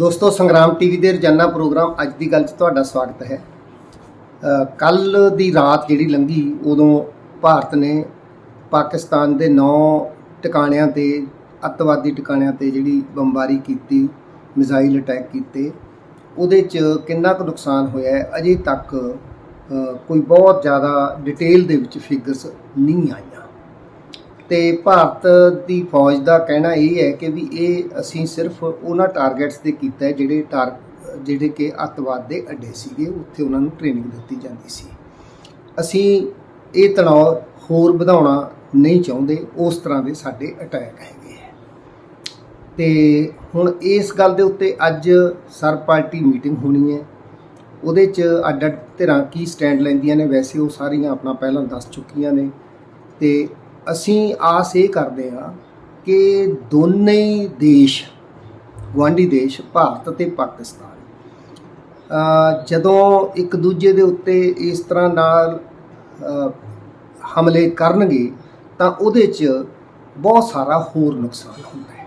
ਦੋਸਤੋ, ਸੰਗਰਾਮ ਟੀਵੀ ਦੇ ਰੋਜ਼ਾਨਾ ਪ੍ਰੋਗਰਾਮ ਅੱਜ ਦੀ ਗੱਲ 'ਚ ਤੁਹਾਡਾ ਸਵਾਗਤ ਹੈ। ਕੱਲ ਦੀ ਰਾਤ ਜਿਹੜੀ ਲੰਘੀ, ਉਦੋਂ ਭਾਰਤ ਨੇ ਪਾਕਿਸਤਾਨ ਦੇ 9 ਟਿਕਾਣਿਆਂ ਤੇ, ਅੱਤਵਾਦੀ ਟਿਕਾਣਿਆਂ ਤੇ ਜਿਹੜੀ ਬੰਬਾਰੀ ਕੀਤੀ, ਮਿਜ਼ਾਈਲ ਅਟੈਕ ਕੀਤੇ, ਉਹਦੇ 'ਚ ਕਿੰਨਾ ਕੁ ਨੁਕਸਾਨ ਹੋਇਆ ਹੈ? ਅਜੇ ਤੱਕ ਕੋਈ ਬਹੁਤ ਜ਼ਿਆਦਾ ਡਿਟੇਲ ਦੇ ਵਿੱਚ ਫਿਗਰਸ ਨਹੀਂ ਆਈਆਂ। ਤੇ ਭਾਰਤ ਦੀ ਫੌਜ ਦਾ ਕਹਿਣਾ ਇਹ ਹੈ ਕਿ ਵੀ ਇਹ ਅਸੀਂ ਸਿਰਫ ਉਹਨਾਂ ਟਾਰਗੇਟਸ ਤੇ ਕੀਤਾ ਹੈ ਜਿਹੜੇ ਟਾਰ ਜਿਹੜੇ ਕਿ ਅੱਤਵਾਦ ਦੇ ਅੱਡੇ ਸੀਗੇ, ਉੱਥੇ ਉਹਨਾਂ ਨੂੰ ਟ੍ਰੇਨਿੰਗ ਦਿੱਤੀ ਜਾਂਦੀ ਸੀ। ਅਸੀਂ ਇਹ ਤਣਾਅ ਹੋਰ ਵਧਾਉਣਾ ਨਹੀਂ ਚਾਹੁੰਦੇ, ਉਸ ਤਰ੍ਹਾਂ ਦੇ ਸਾਡੇ ਅਟੈਕ ਹੈਗੇ ਹੈ। ਤੇ ਹੁਣ ਇਸ ਗੱਲ ਦੇ ਉੱਤੇ ਅੱਜ ਸਰ ਪਾਰਟੀ ਮੀਟਿੰਗ ਹੋਣੀ ਹੈ। ਉਹਦੇ 'ਚ ਅੱਡ ਅੱਡ ਧਿਰਾਂ ਕੀ ਸਟੈਂਡ ਲੈਂਦੀਆਂ ਨੇ, ਵੈਸੇ ਉਹ ਸਾਰੀਆਂ ਆਪਣਾ ਪਹਿਲਾਂ ਦੱਸ ਚੁੱਕੀਆਂ ਨੇ। ਤੇ ਅਸੀਂ ਆਸ ਇਹ ਕਰਦੇ ਹਾਂ ਕਿ ਦੋਨੇ ਹੀ ਦੇਸ਼, ਗੁਆਂਢੀ ਦੇਸ਼, ਭਾਰਤ ਅਤੇ ਪਾਕਿਸਤਾਨ ਜਦੋਂ ਇੱਕ ਦੂਜੇ ਦੇ ਉੱਤੇ ਇਸ ਤਰ੍ਹਾਂ ਨਾਲ ਹਮਲੇ ਕਰਨਗੇ, ਤਾਂ ਉਹਦੇ 'ਚ ਬਹੁਤ ਸਾਰਾ ਹੋਰ ਨੁਕਸਾਨ ਹੁੰਦਾ ਹੈ।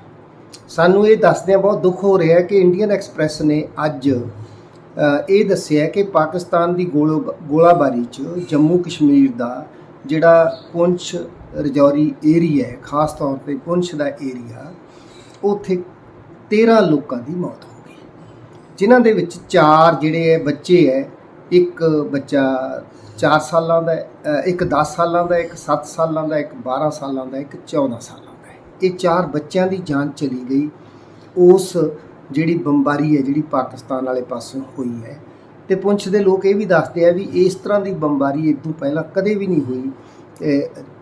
ਸਾਨੂੰ ਇਹ ਦੱਸਦਿਆਂ ਬਹੁਤ ਦੁੱਖ ਹੋ ਰਿਹਾ ਹੈ ਕਿ ਇੰਡੀਅਨ ਐਕਸਪ੍ਰੈਸ ਨੇ ਅੱਜ ਇਹ ਦੱਸਿਆ ਕਿ ਪਾਕਿਸਤਾਨ ਦੀ ਗੋਲੋ- ਗੋਲਾਬਾਰੀ 'ਚ ਜੰਮੂ ਕਸ਼ਮੀਰ ਦਾ ਜਿਹੜਾ ਪੁੰਛ ਰਜੌਰੀ ਏਰੀਆ ਹੈ, ਖਾਸ ਤੌਰ ਤੇ ਪੁੰਛ ਦਾ ਏਰੀਆ, ਉੱਥੇ 13 ਲੋਕਾਂ ਦੀ ਮੌਤ ਹੋ ਗਈ। ਜਿਨ੍ਹਾਂ ਦੇ ਵਿੱਚ ਚਾਰ ਜਿਹੜੇ ਬੱਚੇ ਹੈ, ਇੱਕ ਬੱਚਾ 4 ਸਾਲਾਂ ਦਾ ਇੱਕ 10 ਸਾਲਾਂ ਦਾ ਇੱਕ 7 ਸਾਲਾਂ ਦਾ ਇੱਕ 12 ਸਾਲਾਂ ਦਾ ਇੱਕ 14 ਸਾਲਾਂ ਦਾ ਇਹ ਚਾਰ ਬੱਚਿਆਂ ਦੀ ਜਾਨ ਚਲੀ ਗਈ। ਉਸ ਜਿਹੜੀ ਬੰਬਾਰੀ ਹੈ, ਜਿਹੜੀ ਪਾਕਿਸਤਾਨ ਵਾਲੇ ਪਾਸੋਂ ਹੋਈ ਹੈ। ਤੇ ਪੁੰਛ ਦੇ ਲੋਕ ਇਹ ਵੀ ਦੱਸਦੇ ਆ ਵੀ ਇਸ ਤਰ੍ਹਾਂ ਦੀ ਬੰਬਾਰੀ ਇਹ ਤੋਂ ਪਹਿਲਾਂ ਕਦੇ ਵੀ ਨਹੀਂ ਹੋਈ।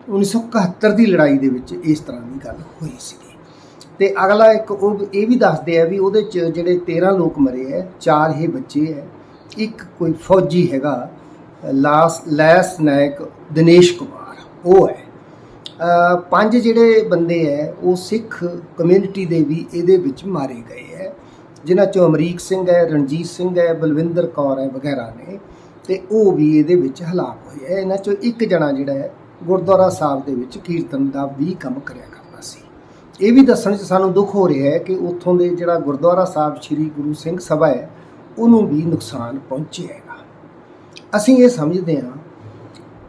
1971 ਦੀ ਲੜਾਈ ਦੇ ਵਿੱਚ ਇਸ ਤਰ੍ਹਾਂ ਦੀ ਗੱਲ ਹੋਈ ਸੀਗੀ। ਤੇ ਅਗਲਾ ਇੱਕ ਉਹ ਇਹ ਵੀ ਦੱਸਦੇ ਆ ਵੀ ਉਹਦੇ ਚ ਜਿਹੜੇ 13 ਲੋਕ ਮਰੇ ਹੈ ਚਾਰ ਇਹ ਬੱਚੇ ਹੈ ਇੱਕ ਕੋਈ ਫੌਜੀ ਹੈਗਾ, ਲਾਸ ਲੈਸ ਨਾਇਕ ਦਿਨੇਸ਼ ਕੁਮਾਰ, ਉਹ ਹੈ। ਪੰਜ ਜਿਹੜੇ ਬੰਦੇ ਹੈ ਉਹ ਸਿੱਖ ਕਮਿਊਨਿਟੀ ਦੇ ਵੀ ਇਹਦੇ ਵਿੱਚ ਮਾਰੇ ਗਏ ਹੈ ਜਿਨ੍ਹਾਂ ਚੋਂ ਅਮਰੀਕ ਸਿੰਘ ਹੈ, ਰਣਜੀਤ ਸਿੰਘ ਹੈ, ਬਲਵਿੰਦਰ ਕੌਰ ਹੈ, ਵਗੈਰਾ ਨੇ। ਤੇ ਉਹ ਵੀ ਇਹਦੇ ਵਿੱਚ ਹਲਾਕ ਹੋਏ ਹੈ ਇਹਨਾਂ ਚੋਂ ਇੱਕ ਜਣਾ ਜਿਹੜਾ ਹੈ ਗੁਰਦੁਆਰਾ ਸਾਹਿਬ ਦੇ ਵਿੱਚ ਕੀਰਤਨ ਦਾ ਵੀ ਕੰਮ ਕਰਿਆ ਕਰਦਾ ਸੀ। ਇਹ ਵੀ ਦੱਸਣ 'ਚ ਸਾਨੂੰ ਦੁੱਖ ਹੋ ਰਿਹਾ ਹੈ ਕਿ ਉੱਥੋਂ ਦੇ ਜਿਹੜਾ ਗੁਰਦੁਆਰਾ ਸਾਹਿਬ ਸ੍ਰੀ ਗੁਰੂ ਸਿੰਘ ਸਭਾ ਹੈ, ਉਹਨੂੰ ਵੀ ਨੁਕਸਾਨ ਪਹੁੰਚਿਆ ਹੈਗਾ। ਅਸੀਂ ਇਹ ਸਮਝਦੇ ਹਾਂ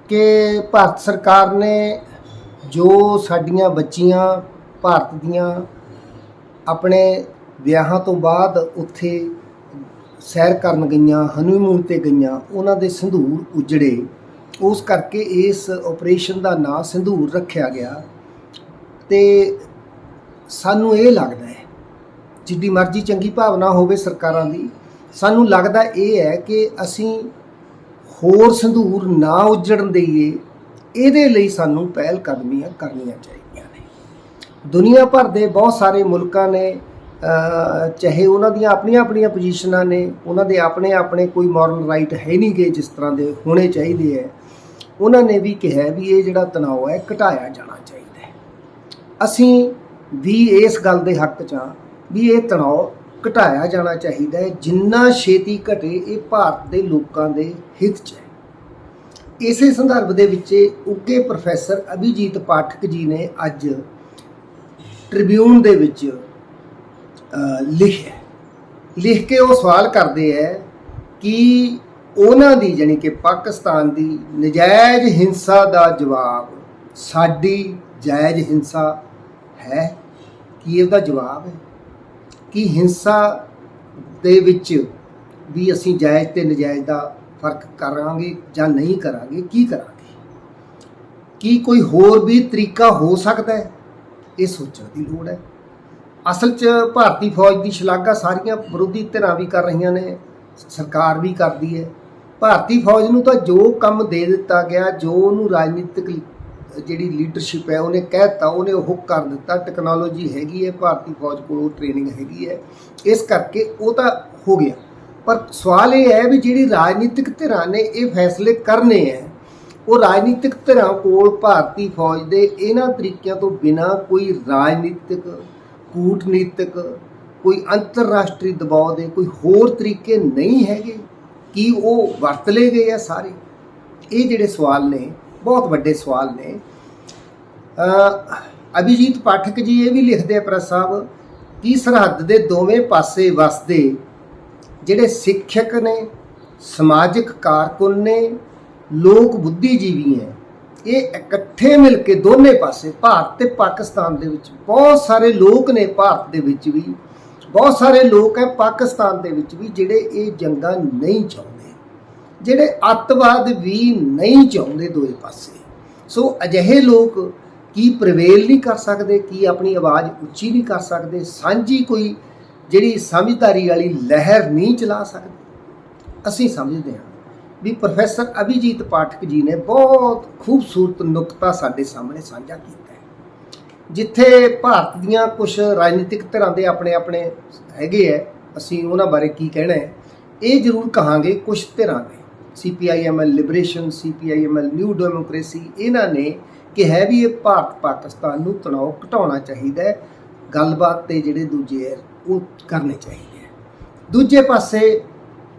ਕਿ ਭਾਰਤ ਸਰਕਾਰ ਨੇ ਜੋ ਸਾਡੀਆਂ ਬੱਚੀਆਂ ਭਾਰਤ ਦੀਆਂ ਆਪਣੇ ਵਿਆਹਾਂ ਤੋਂ ਬਾਅਦ ਉੱਥੇ ਸੈਰ ਕਰਨ ਗਈਆਂ, ਹਨੀਮੂਨ ਤੇ ਗਈਆਂ, ਉਹਨਾਂ ਦੇ ਸੰਧੂਰ ਉਜੜੇ ਉਸ ਕਰਕੇ ਇਸ ਆਪਰੇਸ਼ਨ ਦਾ ਨਾਂ ਸੰਧੂਰ ਰੱਖਿਆ ਗਿਆ ਤੇ ਸਾਨੂੰ ਇਹ ਲੱਗਦਾ ਹੈ, ਜਿੱਡੀ ਮਰਜ਼ੀ ਚੰਗੀ ਭਾਵਨਾ ਹੋਵੇ ਸਰਕਾਰਾਂ ਦੀ, ਸਾਨੂੰ ਲੱਗਦਾ ਇਹ ਹੈ ਕਿ ਅਸੀਂ ਹੋਰ ਸੰਧੂਰ ਨਾ ਉਜੜਨ ਦੇਈਏ, ਇਹਦੇ ਲਈ ਸਾਨੂੰ ਪਹਿਲ ਕਦਮੀਆਂ ਕਰਨੀਆਂ ਚਾਹੀਦੀਆਂ ਨੇ। ਦੁਨੀਆ ਭਰ ਦੇ ਬਹੁਤ ਸਾਰੇ ਮੁਲਕਾਂ ਨੇ ਚਾਹੇ ਉਹਨਾਂ ਦੀਆਂ ਆਪਣੀਆਂ ਆਪਣੀਆਂ ਪੋਜੀਸ਼ਨਾਂ ਨੇ, ਉਹਨਾਂ ਦੇ ਆਪਣੇ ਆਪਣੇ ਕੋਈ ਮੋਰਲ ਰਾਈਟ ਹੈ ਨਹੀਂ ਗਏ ਜਿਸ ਤਰ੍ਹਾਂ ਦੇ ਹੋਣੇ ਚਾਹੀਦੇ ਹੈ। ਉਹਨਾਂ ਨੇ ਵੀ ਕਿਹਾ ਵੀ ਇਹ ਜਿਹੜਾ ਤਣਾਅ ਹੈ, ਘਟਾਇਆ ਜਾਣਾ ਚਾਹੀਦਾ ਹੈ। ਅਸੀਂ ਵੀ ਇਸ ਗੱਲ ਦੇ ਹੱਕ 'ਚ ਹਾਂ ਵੀ ਇਹ ਤਣਾਅ ਘਟਾਇਆ ਜਾਣਾ ਚਾਹੀਦਾ ਹੈ, ਜਿੰਨਾ ਛੇਤੀ ਘਟੇ ਇਹ ਭਾਰਤ ਦੇ ਲੋਕਾਂ ਦੇ ਹਿੱਤ 'ਚ ਹੈ। ਇਸੇ ਸੰਦਰਭ ਦੇ ਵਿੱਚ ਉੱਗੇ ਪ੍ਰੋਫੈਸਰ ਅਭਿਜੀਤ ਪਾਠਕ ਜੀ ਨੇ ਅੱਜ ਟ੍ਰਿਬਿਊਨ ਦੇ ਵਿੱਚ ਲਿਖਿਆ ਲਿਖ ਕੇ ਉਹ ਸਵਾਲ ਕਰਦੇ ਹੈ ਕਿ ਉਹਨਾਂ ਦੀ ਜਾਣੀ ਕਿ ਪਾਕਿਸਤਾਨ ਦੀ ਨਜਾਇਜ਼ ਹਿੰਸਾ ਦਾ ਜਵਾਬ, ਸਾਡੀ ਜਾਇਜ਼ ਹਿੰਸਾ ਹੈ? ਕੀ ਇਹਦਾ ਜਵਾਬ ਹੈ? ਕੀ ਹਿੰਸਾ ਦੇ ਵਿੱਚ ਵੀ ਅਸੀਂ ਜਾਇਜ਼ ਤੇ ਨਜਾਇਜ਼ ਦਾ ਫ਼ਰਕ ਕਰਾਂਗੇ ਜਾਂ ਨਹੀਂ ਕਰਾਂਗੇ? ਕੀ ਕਰਾਂਗੇ? ਕੀ ਕੋਈ ਹੋਰ ਵੀ ਤਰੀਕਾ ਹੋ ਸਕਦਾ ਹੈ? ਇਹ ਸੋਚਣ ਦੀ ਲੋੜ ਹੈ। ਅਸਲ 'ਚ ਭਾਰਤੀ ਫੌਜ ਦੀ ਸ਼ਲਾਘਾ ਸਾਰੀਆਂ ਵਿਰੋਧੀ ਧਿਰਾਂ ਵੀ ਕਰ ਰਹੀਆਂ ਨੇ, ਸਰਕਾਰ ਵੀ ਕਰਦੀ ਹੈ। ਭਾਰਤੀ ਫੌਜ ਨੂੰ ਤਾਂ ਜੋ ਕੰਮ ਦੇ ਦਿੱਤਾ ਗਿਆ, ਜੋ ਉਹਨੂੰ ਰਾਜਨੀਤਿਕ ਜਿਹੜੀ ਲੀਡਰਸ਼ਿਪ ਹੈ, ਉਹਨੇ ਕਹਿਤਾ ਉਹਨੇ ਉਹ ਕਰ ਦਿੱਤਾ। ਟੈਕਨੋਲੋਜੀ ਹੈਗੀ ਹੈ, ਭਾਰਤੀ ਫੌਜ ਕੋਲ ਉਹ ਟ੍ਰੇਨਿੰਗ ਹੈਗੀ ਹੈ। ਇਸ ਕਰਕੇ ਉਹ ਤਾਂ ਹੋ ਗਿਆ। ਪਰ ਸਵਾਲ ਇਹ ਹੈ ਵੀ ਜਿਹੜੀ ਰਾਜਨੀਤਿਕ ਧਿਰਾਂ ਨੇ ਇਹ ਫੈਸਲੇ ਕਰਨੇ ਹੈ, ਉਹ ਰਾਜਨੀਤਿਕ ਧਿਰਾਂ ਕੋਲ ਭਾਰਤੀ ਫੌਜ ਦੇ ਇਹਨਾਂ ਤਰੀਕਿਆਂ ਤੋਂ ਬਿਨਾ ਕੋਈ ਰਾਜਨੀਤਿਕ, ਕੂਟਨੀਤਿਕ, ਕੋਈ ਅੰਤਰਰਾਸ਼ਟਰੀ ਦਬਾਅ ਦੇ ਕੋਈ ਹੋਰ ਤਰੀਕੇ ਨਹੀਂ ਹੈਗੇ। ਕੀ ਉਹ ਵਰਤ ਲਏ ਗਏ ਆ ਸਾਰੇ? ਇਹ ਜਿਹੜੇ ਸਵਾਲ ਨੇ, ਬਹੁਤ ਵੱਡੇ ਸਵਾਲ ਨੇ। ਅਭਿਜੀਤ ਪਾਠਕ ਜੀ ਇਹ ਵੀ ਲਿਖਦੇ ਆ ਪ੍ਰਸ ਸਾਹਿਬ ਕਿ ਸਰਹੱਦ ਦੇ ਦੋਵੇਂ ਪਾਸੇ ਵਸਦੇ ਜਿਹੜੇ ਸਿੱਖਿਅਕ ਨੇ, ਸਮਾਜਿਕ ਕਾਰਕੁਨ ਨੇ, ਲੋਕ ਬੁੱਧੀਜੀਵੀ ਹੈ, ਇਹ ਇਕੱਠੇ ਮਿਲ ਕੇ ਦੋਨੇ ਪਾਸੇ, ਭਾਰਤ ਤੇ ਪਾਕਿਸਤਾਨ ਦੇ ਵਿੱਚ ਬਹੁਤ ਸਾਰੇ ਲੋਕ ਨੇ, ਭਾਰਤ ਦੇ ਵਿੱਚ ਵੀ। ਬਹੁਤ ਸਾਰੇ ਲੋਕ ਹੈ ਪਾਕਿਸਤਾਨ ਦੇ ਵਿੱਚ ਵੀ ਜਿਹੜੇ ਇਹ ਜੰਗਾਂ ਨਹੀਂ ਚਾਹੁੰਦੇ। ਜਿਹੜੇ ਅੱਤਵਾਦ ਵੀ ਨਹੀਂ ਚਾਹੁੰਦੇ ਦੋਏ ਪਾਸੇ। ਸੋ ਅਜਿਹੇ ਲੋਕ ਕੀ ਪ੍ਰਵੇਲ ਨਹੀਂ ਕਰ ਸਕਦੇ, ਕੀ ਆਪਣੀ ਆਵਾਜ਼ ਉੱਚੀ ਨਹੀਂ ਕਰ ਸਕਦੇ, ਸਾਂਝੀ ਕੋਈ ਜਿਹੜੀ ਸਮਝਦਾਰੀ ਵਾਲੀ ਲਹਿਰ ਨਹੀਂ ਚਲਾ ਸਕਦੇ? ਅਸੀਂ ਸਮਝਦੇ ਹਾਂ ਵੀ ਪ੍ਰੋਫੈਸਰ ਅਭਿਜੀਤ ਪਾਠਕ ਜੀ ਨੇ ਬਹੁਤ ਖੂਬਸੂਰਤ ਨੁਕਤਾ ਸਾਡੇ ਸਾਹਮਣੇ ਸਾਂਝਾ ਕੀਤਾ ਜਿੱਥੇ ਭਾਰਤ ਦੀਆਂ ਕੁਝ ਰਾਜਨੀਤਿਕ ਧਿਰਾਂ ਦੇ ਆਪਣੇ ਆਪਣੇ ਹੈਗੇ ਹੈ ਅਸੀਂ ਉਹਨਾਂ ਬਾਰੇ ਕੀ ਕਹਿਣਾ ਹੈ ਇਹ ਜ਼ਰੂਰ ਕਹਾਂਗੇ ਕੁਝ ਧਿਰਾਂ ਨੇ। CPIML liberation CPIML new democracy ਇਹਨਾਂ ਨੇ ਕਿਹਾ ਵੀ ਇਹ ਭਾਰਤ ਪਾਕਿਸਤਾਨ ਨੂੰ ਤਣਾਅ ਘਟਾਉਣਾ ਚਾਹੀਦਾ ਹੈ ਗੱਲਬਾਤ ਤੇ ਜਿਹੜੇ ਦੂਜੇ ਹੈ ਉਹ ਕਰਨੇ ਚਾਹੀਦੇ ਹੈ ਦੂਜੇ ਪਾਸੇ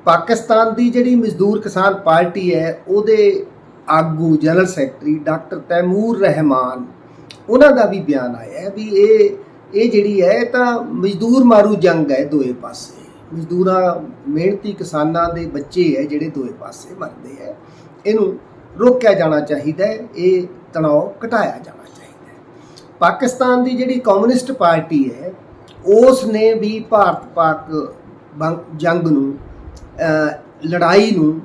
ਪਾਕਿਸਤਾਨ ਦੀ ਜਿਹੜੀ ਮਜ਼ਦੂਰ ਕਿਸਾਨ ਪਾਰਟੀ ਹੈ ਉਹਦੇ ਆਗੂ general secretary doctor Taimur Rahman ਉਹਨਾਂ ਦਾ ਵੀ ਬਿਆਨ ਆਇਆ ਵੀ ਇਹ ਇਹ ਜਿਹੜੀ ਹੈ, ਇਹ ਤਾਂ ਮਜ਼ਦੂਰ ਮਾਰੂ ਜੰਗ ਹੈ ਦੋਏ ਪਾਸੇ। ਮਜ਼ਦੂਰਾਂ, ਮਿਹਨਤੀ ਕਿਸਾਨਾਂ ਦੇ ਬੱਚੇ ਹੈ ਜਿਹੜੇ ਦੋਏ ਪਾਸੇ ਮਰਦੇ ਹੈ। ਇਹਨੂੰ ਰੋਕਿਆ ਜਾਣਾ ਚਾਹੀਦਾ ਹੈ, ਇਹ ਤਣਾਅ ਘਟਾਇਆ ਜਾਣਾ ਚਾਹੀਦਾ ਹੈ। ਪਾਕਿਸਤਾਨ ਦੀ ਜਿਹੜੀ ਕਮਿਊਨਿਸਟ ਪਾਰਟੀ ਹੈ, ਉਸ ਨੇ ਵੀ ਭਾਰਤ ਪਾਕ ਬੰਗ- ਜੰਗ ਨੂੰ ਲੜਾਈ ਨੂੰ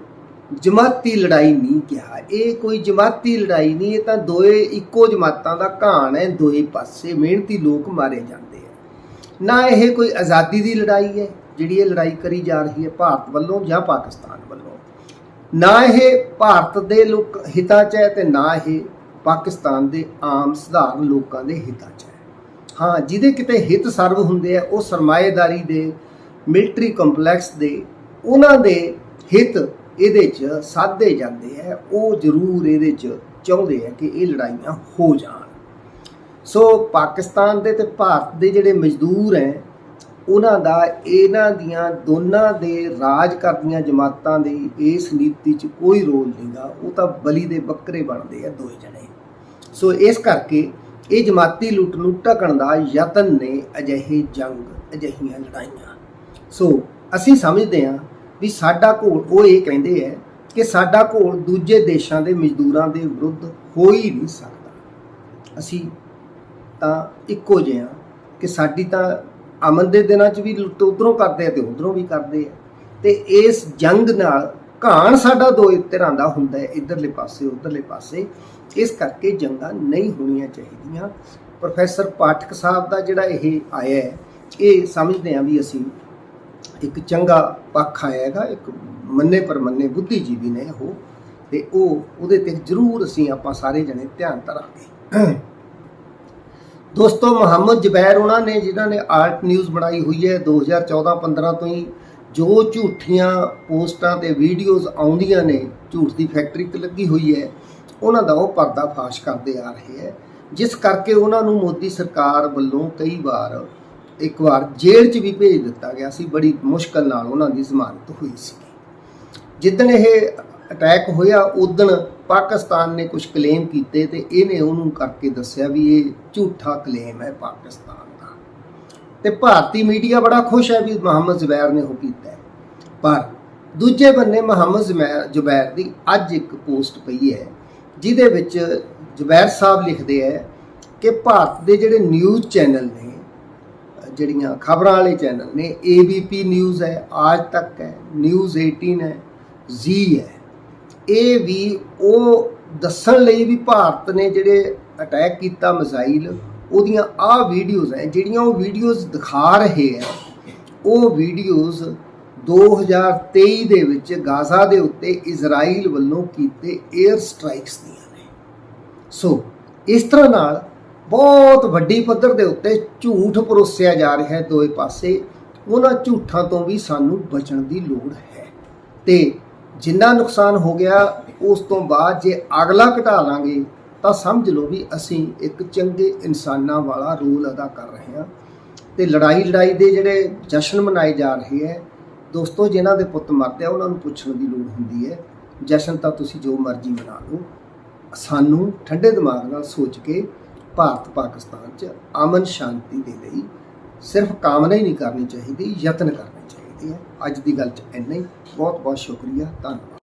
ਜਮਾਤੀ ਲੜਾਈ ਨਹੀਂ ਕਿਹਾ। ਇਹ ਕੋਈ ਜਮਾਤੀ ਲੜਾਈ ਨਹੀਂ, ਇਹ ਤਾਂ ਦੋਏ ਇੱਕੋ ਜਮਾਤਾਂ ਦਾ ਘਾਣ ਹੈ ਦੋਏ ਪਾਸੇ ਮਿਹਨਤੀ ਲੋਕ ਮਾਰੇ ਜਾਂਦੇ ਆ। ਨਾ ਇਹ ਕੋਈ ਆਜ਼ਾਦੀ ਦੀ ਲੜਾਈ ਹੈ, ਜਿਹੜੀ ਇਹ ਲੜਾਈ ਕਰੀ ਜਾ ਰਹੀ ਹੈ ਭਾਰਤ ਵੱਲੋਂ ਜਾਂ ਪਾਕਿਸਤਾਨ ਵੱਲੋਂ। ਨਾ ਇਹ ਭਾਰਤ ਦੇ ਲੋਕ ਹਿੱਤਾਂ 'ਚ ਹੈ ਤੇ ਨਾ ਇਹ ਪਾਕਿਸਤਾਨ ਦੇ ਆਮ ਸਧਾਰਨ ਲੋਕਾਂ ਦੇ ਹਿੱਤਾਂ 'ਚ ਹੈ। ਹਾਂ, ਜਿਹਦੇ ਕਿਤੇ ਹਿੱਤ ਸਰਵ ਹੁੰਦੇ ਆ, ਉਹ ਸਰਮਾਏਦਾਰੀ ਦੇ, ਮਿਲਟਰੀ ਕੰਪਲੈਕਸ ਦੇ, ਉਹਨਾਂ ਦੇ ਹਿੱਤ ਇਹਦੇ 'ਚ ਸਾਧੇ ਜਾਂਦੇ ਆ, ਉਹ ਜ਼ਰੂਰ ਇਹਦੇ 'ਚ ਚਾਹੁੰਦੇ ਆ ਕਿ ਇਹ ਲੜਾਈਆਂ ਹੋ ਜਾਣ। ਸੋ ਪਾਕਿਸਤਾਨ ਦੇ ਤੇ ਭਾਰਤ ਦੇ ਜਿਹੜੇ ਮਜ਼ਦੂਰ ਹੈ, ਉਹਨਾਂ ਦਾ ਇਹਨਾਂ ਦੀਆਂ ਦੋਨਾਂ ਦੇ ਰਾਜ ਕਰਦੀਆਂ ਜਮਾਤਾਂ ਦੀ ਇਸ ਨੀਤੀ 'ਚ ਕੋਈ ਰੋਲ ਨਹੀਂਗਾ ਉਹ ਤਾਂ ਬਲੀ ਦੇ ਬੱਕਰੇ ਬਣਦੇ ਆ ਦੋਏ ਜਣੇ। ਸੋ ਇਸ ਕਰਕੇ ਇਹ ਜਮਾਤੀ ਲੁੱਟ ਨੂੰ ਢਕਣ ਦਾ ਯਤਨ ਨੇ ਅਜਿਹੇ ਜੰਗ, ਅਜਿਹੀਆਂ ਲੜਾਈਆਂ। ਸੋ ਅਸੀਂ ਸਮਝਦੇ ਹਾਂ ਵੀ ਸਾਡਾ ਘੋਲ, ਉਹ ਇਹ ਕਹਿੰਦੇ ਹੈ ਕਿ ਸਾਡਾ ਘੋਲ ਦੂਜੇ ਦੇਸ਼ਾਂ ਦੇ ਮਜ਼ਦੂਰਾਂ ਦੇ ਵਿਰੁੱਧ ਹੋ ਹੀ ਨਹੀਂ ਸਕਦਾ। ਅਸੀਂ ਤਾਂ ਇੱਕੋ ਜਿਹੇ ਹਾਂ ਕਿ ਸਾਡੀ ਤਾਂ ਅਮਨ ਦੇ ਦਿਨਾਂ 'ਚ ਵੀ ਲੁੱਟ ਉਧਰੋਂ ਕਰਦੇ ਆ ਤੇ ਉਧਰੋਂ ਵੀ ਕਰਦੇ ਆ। ਤੇ ਇਸ ਜੰਗ ਨਾਲ ਘਾਣ ਸਾਡਾ ਦੋ ਤਰ੍ਹਾਂ ਦਾ ਹੁੰਦਾ ਹੈ, ਇਧਰਲੇ ਪਾਸੇ, ਉਧਰਲੇ ਪਾਸੇ। ਇਸ ਕਰਕੇ ਜੰਗਾਂ ਨਹੀਂ ਹੋਣੀਆਂ ਚਾਹੀਦੀਆਂ। ਪ੍ਰੋਫੈਸਰ ਪਾਠਕ ਸਾਹਿਬ ਦਾ ਜਿਹੜਾ ਇਹ ਆਇਆ ਹੈ, ਇਹ ਸਮਝਦੇ ਆ ਵੀ ਅਸੀਂ ਇੱਕ ਚੰਗਾ ਪੱਖ ਆਇਆ ਹੈਗਾ, ਇੱਕ ਮੰਨੇ ਪਰ ਮੰਨੇ ਬੁੱਧੀਜੀਵੀ ਨੇ ਉਹ, ਤੇ ਉਹ ਉਹਦੇ ਤੇ ਜ਼ਰੂਰ ਅਸੀਂ ਆਪਾਂ ਸਾਰੇ ਜਣੇ ਧਿਆਨ ਧਰਾਂਗੇ। ਦੋਸਤੋ, ਮੁਹੰਮਦ ਜਬੈਰ ਉਹਨਾਂ ਨੇ ਜਿਨ੍ਹਾਂ ਨੇ ਆਰਟ ਨਿਊਜ਼ ਬਣਾਈ ਹੋਈ ਹੈ 2014-15 ਤੋਂ ਹੀ, ਜੋ ਝੂਠੀਆਂ ਪੋਸਟਾਂ ਤੇ ਵੀਡੀਓਜ਼ ਆਉਂਦੀਆਂ ਨੇ, ਝੂਠ ਦੀ ਫੈਕਟਰੀ ਤੇ ਲੱਗੀ ਹੋਈ ਹੈ, ਉਹਨਾਂ ਦਾ ਉਹ ਪਰਦਾ ਫਾਸ਼ ਕਰਦੇ ਆ ਰਹੇ ਹੈ। ਜਿਸ ਕਰਕੇ ਉਹਨਾਂ ਨੂੰ ਮੋਦੀ ਸਰਕਾਰ ਵੱਲੋਂ ਕਈ ਵਾਰ ਇੱਕ ਵਾਰ ਜੇਲ੍ਹ 'ਚ ਵੀ ਭੇਜ ਦਿੱਤਾ ਗਿਆ ਸੀ। ਬੜੀ ਮੁਸ਼ਕਲ ਨਾਲ ਉਹਨਾਂ ਦੀ ਜ਼ਮਾਨਤ ਹੋਈ ਸੀ। ਜਿੱਦਣ ਇਹ ਅਟੈਕ ਹੋਇਆ ਉਦਣ ਪਾਕਿਸਤਾਨ ਨੇ ਕੁਝ ਕਲੇਮ ਕੀਤੇ ਤੇ ਇਹਨੇ ਉਹਨੂੰ ਕਰਕੇ ਦੱਸਿਆ ਵੀ ਇਹ ਝੂਠਾ ਕਲੇਮ ਹੈ ਪਾਕਿਸਤਾਨ ਦਾ। ਤੇ ਭਾਰਤੀ ਮੀਡੀਆ ਬੜਾ ਖੁਸ਼ ਹੈ ਵੀ ਮੁਹੰਮਦ ਜ਼ੁਬੈਰ ਨੇ ਉਹ ਕੀਤਾ ਪਰ ਦੂਜੇ ਬੰਨੇ ਮੁਹੰਮਦ ਜ਼ੁਬੈਰ ਜ਼ੁਬੈਰ ਦੀ ਅੱਜ ਇੱਕ ਪੋਸਟ ਪਈ ਹੈ, ਜਿਹਦੇ ਵਿੱਚ ਜ਼ੁਬੈਰ ਸਾਹਿਬ ਲਿਖਦੇ ਹੈ ਕਿ ਭਾਰਤ ਦੇ ਜਿਹੜੇ ਨਿਊਜ਼ ਚੈਨਲ ਨੇ ਜਿਹੜੀਆਂ ਖਬਰਾਂ ਵਾਲੇ ਚੈਨਲ ਨੇ ABP ਨਿਊਜ਼ ਹੈ, ਆਜ ਤੱਕ ਹੈ ਨਿਊਜ਼ 18 ਹੈ ਜ਼ੀ ਹੈ। ਇਹ ਵੀ ਉਹ ਦੱਸਣ ਲਈ ਵੀ ਭਾਰਤ ਨੇ ਜਿਹੜੇ ਅਟੈਕ ਕੀਤਾ ਮਿਜ਼ਾਈਲ ਉਹਦੀਆਂ ਆਹ ਵੀਡੀਓਜ਼ ਹੈ, ਜਿਹੜੀਆਂ ਉਹ ਵੀਡੀਓਜ਼ ਦਿਖਾ ਰਹੇ ਹੈ, ਉਹ ਵੀਡੀਓਜ਼ 2023 ਦੇ ਵਿੱਚ ਗਾਜ਼ਾ ਦੇ ਉੱਤੇ ਇਜ਼ਰਾਈਲ ਵੱਲੋਂ ਕੀਤੇ 에ਅਰ ਸਟ੍ਰਾਈਕਸ ਦੀਆਂ ਨੇ। ਸੋ ਇਸ ਤਰ੍ਹਾਂ ਨਾਲ ਬਹੁਤ ਵੱਡੀ ਪੱਧਰ ਦੇ ਉੱਤੇ ਝੂਠ ਪਰੋਸਿਆ ਜਾ ਰਿਹਾ ਹੈ ਦੋਏ ਪਾਸੇ। ਉਹਨਾਂ ਝੂਠਾਂ ਤੋਂ ਵੀ ਸਾਨੂੰ ਬਚਣ ਦੀ ਲੋੜ ਹੈ। ਤੇ ਜਿੰਨਾ ਨੁਕਸਾਨ ਹੋ ਗਿਆ, ਉਸ ਤੋਂ ਬਾਅਦ ਜੇ ਅਗਲਾ ਘਟਾ ਲਾਂਗੇ, ਤਾਂ ਸਮਝ ਲਓ ਵੀ ਅਸੀਂ ਇੱਕ ਚੰਗੇ ਇਨਸਾਨਾਂ ਵਾਲਾ ਰੋਲ ਅਦਾ ਕਰ ਰਹੇ ਹਾਂ। ਤੇ ਲੜਾਈ ਲੜਾਈ ਦੇ ਜਿਹੜੇ ਜਸ਼ਨ ਮਨਾਏ ਜਾ ਰਹੇ ਹੈ, ਦੋਸਤੋ, ਜਿਨ੍ਹਾਂ ਦੇ ਪੁੱਤ ਮਰਦੇ ਆ, ਉਹਨਾਂ ਨੂੰ ਪੁੱਛਣ ਦੀ ਲੋੜ ਹੁੰਦੀ ਹੈ। ਜਸ਼ਨ ਤਾਂ ਤੁਸੀਂ ਜੋ ਮਰਜ਼ੀ ਮਨਾ ਲਓ। ਸਾਨੂੰ ਠੰਡੇ ਦਿਮਾਗ ਨਾਲ ਸੋਚ ਕੇ ਭਾਰਤ ਪਾਕਿਸਤਾਨ 'ਚ ਅਮਨ ਸ਼ਾਂਤੀ ਦੇ ਲਈ ਸਿਰਫ ਕਾਮਨਾ ਹੀ ਨਹੀਂ ਕਰਨੀ ਚਾਹੀਦੀ, ਯਤਨ ਕਰਨੇ ਚਾਹੀਦੇ ਆ। ਅੱਜ ਦੀ ਗੱਲ 'ਚ ਇੰਨਾ ਹੀ। ਬਹੁਤ ਬਹੁਤ ਸ਼ੁਕਰੀਆ। ਧੰਨਵਾਦ।